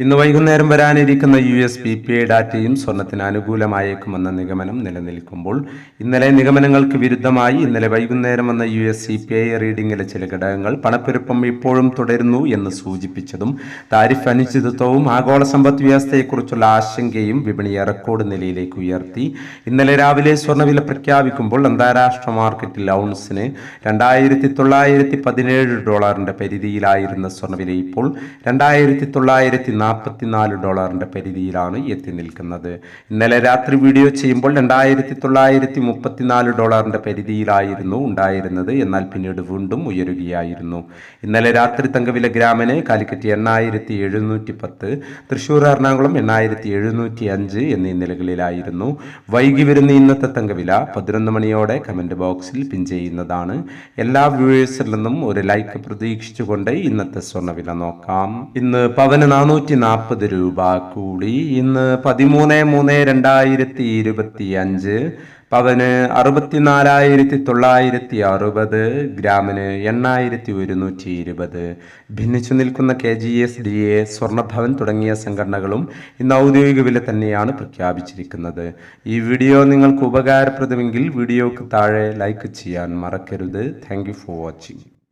ഇന്ന് വൈകുന്നേരം വരാനിരിക്കുന്ന U S B P I ഡാറ്റയും സ്വർണത്തിന് അനുകൂലമായേക്കുമെന്ന നിഗമനം നിലനിൽക്കുമ്പോൾ ഇന്നലെ നിഗമനങ്ങൾക്ക് വിരുദ്ധമായി ഇന്നലെ വൈകുന്നേരം വന്ന U S C P I റീഡിംഗിലെ ചില ഘടകങ്ങൾ പണപ്പെരുപ്പം ഇപ്പോഴും തുടരുന്നു എന്ന് സൂചിപ്പിച്ചതും താരിഫ് അനിശ്ചിതത്വവും ആഗോള സമ്പദ് വ്യവസ്ഥയെക്കുറിച്ചുള്ള ആശങ്കയും വിപണിയെ റെക്കോർഡ് നിലയിലേക്ക് ഉയർത്തി. ഇന്നലെ രാവിലെ സ്വർണവില പ്രഖ്യാപിക്കുമ്പോൾ അന്താരാഷ്ട്ര മാർക്കറ്റിൽ ഔൺസിന് രണ്ടായിരത്തി തൊള്ളായിരത്തി പതിനേഴ് ഡോളറിന്റെ പരിധിയിലായിരുന്ന സ്വർണവില ഇപ്പോൾ രണ്ടായിരത്തി തൊള്ളായിരത്തി നാൽപ്പത്തിനാല് ഡോളറിന്റെ പരിധിയിലാണ് എത്തി നിൽക്കുന്നത്. ഇന്നലെ രാത്രി വീഡിയോ ചെയ്യുമ്പോൾ രണ്ടായിരത്തി തൊള്ളായിരത്തി മുപ്പത്തിനാല് ഡോളറിന്റെ പരിധിയിലായിരുന്നു ഉണ്ടായിരുന്നത്. എന്നാൽ പിന്നീട് വീണ്ടും ഉയരുകയായിരുന്നു. ഇന്നലെ രാത്രി തങ്കവില ഗ്രാമിന് കാലിക്കറ്റ് എണ്ണായിരത്തി എഴുന്നൂറ്റി പത്ത് തൃശ്ശൂർ എറണാകുളം എണ്ണായിരത്തി എഴുന്നൂറ്റി അഞ്ച് എന്നീ നിലകളിലായിരുന്നു. വൈകി വരുന്ന ഇന്നത്തെ തങ്കവില പതിനൊന്ന് മണിയോടെ കമന്റ് ബോക്സിൽ പിൻ ചെയ്യുന്നതാണ്. എല്ലാ വ്യൂവേഴ്സിൽ നിന്നും ഒരു ലൈക്ക് പ്രതീക്ഷിച്ചുകൊണ്ട് ഇന്നത്തെ സ്വർണവില നോക്കാം. ഇന്ന് പവന് നാനൂറ്റി നാൽപ്പത് രൂപ കൂടി ഇന്ന് പതിമൂന്ന് മൂന്ന് രണ്ടായിരത്തി ഇരുപത്തി അഞ്ച് പവന് അറുപത്തിനാലായിരത്തി തൊള്ളായിരത്തി അറുപത് ഗ്രാമിന് എണ്ണായിരത്തി ഒരുന്നൂറ്റി ഇരുപത് ഭിന്നിച്ചു നിൽക്കുന്ന K G S D A Swarnabhavan തുടങ്ങിയ സംഘടനകളും ഇന്ന് ഔദ്യോഗിക വില തന്നെയാണ് പ്രഖ്യാപിച്ചിരിക്കുന്നത്. ഈ വീഡിയോ നിങ്ങൾക്ക് ഉപകാരപ്രദമെങ്കിൽ വീഡിയോക്ക് താഴെ ലൈക്ക് ചെയ്യാൻ മറക്കരുത്. Thank for watching.